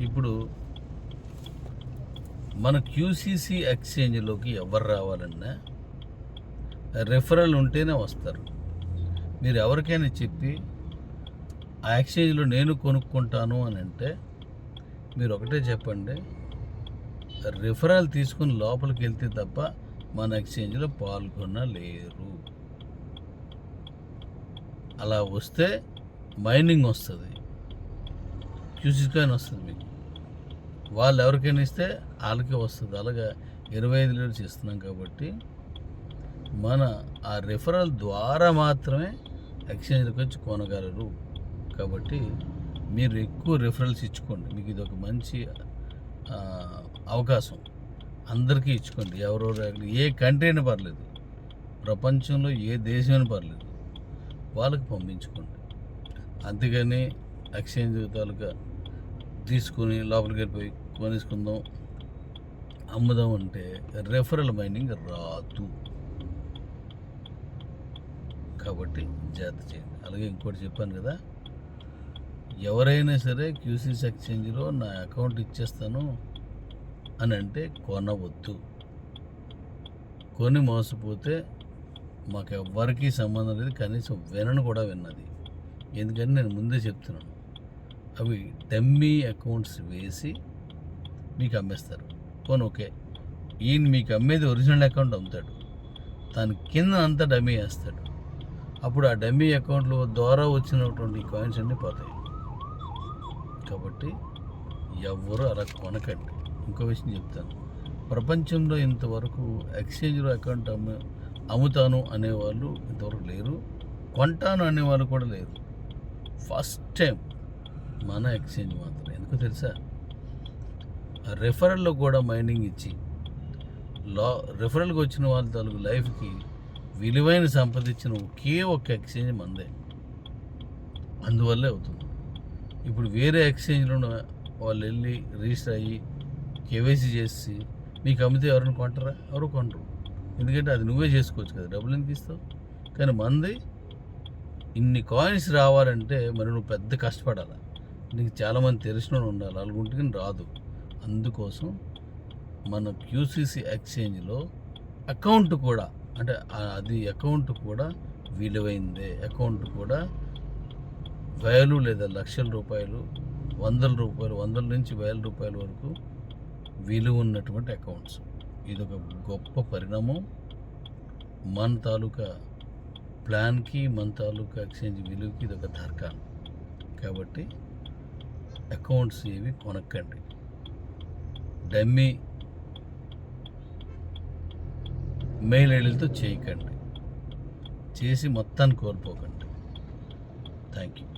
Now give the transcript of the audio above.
ఇప్పుడు మన క్యూసీసీ ఎక్స్చేంజ్లోకి ఎవరు రావాలన్నా రెఫరల్ ఉంటేనే వస్తారు. మీరు ఎవరికైనా చెప్పి ఆ ఎక్స్చేంజ్లో నేను కొనుక్కుంటాను అని అంటే మీరు ఒకటే చెప్పండి రిఫరల్ తీసుకుని లోపలికి వెళ్తే తప్ప మన ఎక్స్చేంజ్లో పాల్గొనలేరు. అలా వస్తే మైనింగ్ వస్తుంది. క్యూసీ కాయిన్ వస్తుంది మీకు. వాళ్ళు ఎవరికైనా ఇస్తే వాళ్ళకే వస్తుంది. అలాగా ఇరవై ఐదు లీటర్స్ ఇస్తున్నాం కాబట్టి మన ఆ రిఫరల్ ద్వారా మాత్రమే ఎక్స్చేంజ్కి వచ్చి కొనగలరు. కాబట్టి మీరు ఎక్కువ రిఫరల్స్ ఇచ్చుకోండి. మీకు ఇది ఒక మంచి అవకాశం. అందరికీ ఇచ్చుకోండి. ఎవరెవరు ఏ కంట్రీ అయినా పర్లేదు. ప్రపంచంలో ఏ దేశమైనా పర్లేదు. వాళ్ళకి పంపించుకోండి. అంతేగాని ఎక్స్చేంజ్ తాలూకా తీసుకుని లోపలికి వెళ్ళిపోయి కొనేసుకుందాం అమ్ముదాం అంటే రెఫరల్ మైనింగ్ రాదు. కాబట్టి జాగ్రత్త చేయండి. అలాగే ఇంకోటి చెప్పాను కదా ఎవరైనా సరే క్యూసీస్ ఎక్స్చేంజ్లో నా అకౌంట్ ఇచ్చేస్తాను అని అంటే కొనవద్దు. కొని మోసపోతే మాకు ఎవ్వరికీ సంబంధం లేదు కనీసం వినను కూడా విన్నది. ఎందుకంటే నేను ముందే చెప్తున్నాను. అవి డమ్మీ అకౌంట్స్ వేసి మీకు అమ్మేస్తారు. Phone okay. ఈయన మీకు అమ్మేది ఒరిజినల్ అకౌంట్ అమ్ముతాడు. దాని కింద అంతా డమ్మీ వేస్తాడు. అప్పుడు ఆ డమ్మీ అకౌంట్లో ద్వారా వచ్చినటువంటి కాయిన్స్ అన్నీ పోతాయి. కాబట్టి ఎవరు అలా కొనకండి. ఇంకో విషయం చెప్తాను. ప్రపంచంలో ఇంతవరకు ఎక్స్చేంజ్లో అకౌంట్ అమ్ము అమ్ముతాను అనేవాళ్ళు ఇంతవరకు లేరు. కొంటాను అనేవాళ్ళు కూడా లేరు. ఫస్ట్ టైం మన ఎక్స్చేంజ్ మాత్రం ఎందుకో తెలుసా? రెఫరల్లో కూడా మైనింగ్ ఇచ్చి లా రెఫరల్కి వచ్చిన వాళ్ళ తాలూకు లైఫ్కి విలువైన సంపద ఇచ్చిన ఒకే ఒక్క ఎక్స్చేంజ్ మందే. అందువల్లే అవుతుంది. ఇప్పుడు వేరే ఎక్స్చేంజ్లో వాళ్ళు వెళ్ళి రిజిస్టర్ అయ్యి కేవైసీ చేసి మీకు అమ్మితే ఎవరైనా కొంటారా? ఎవరు కొంటారు. ఎందుకంటే అది నువ్వే చేసుకోవచ్చు కదా. డబ్బులు ఎందుకు ఇస్తావు? కానీ మంది ఇన్ని కాయిన్స్ రావాలంటే మరి నువ్వు పెద్ద కష్టపడాలి? నీకు చాలామంది తెలిసిన వాళ్ళు ఉండాలి. అలాగుంటే రాదు. అందుకోసం మన క్యూసీసీ ఎక్స్చేంజ్లో అకౌంట్ కూడా అంటే అది అకౌంట్ కూడా విలువైందే. అకౌంట్ కూడా వేలు లేదా లక్షల రూపాయలు వందల రూపాయలు వందల నుంచి వేల రూపాయల వరకు విలువ ఉన్నటువంటి అకౌంట్స్ ఇది ఒక గొప్ప పరిణామం. మన తాలూకా ప్లాన్కి మన తాలూకా ఎక్స్చేంజ్ విలువకి ఇది ఒక తర్కానం కాబట్టి అకౌంట్స్ ఏవి కొనక్కండి డమ్మీ మెయిల్ ఐడీలతో చేయకండి. చేసి మొత్తాన్ని కోల్పోకండి. Thank you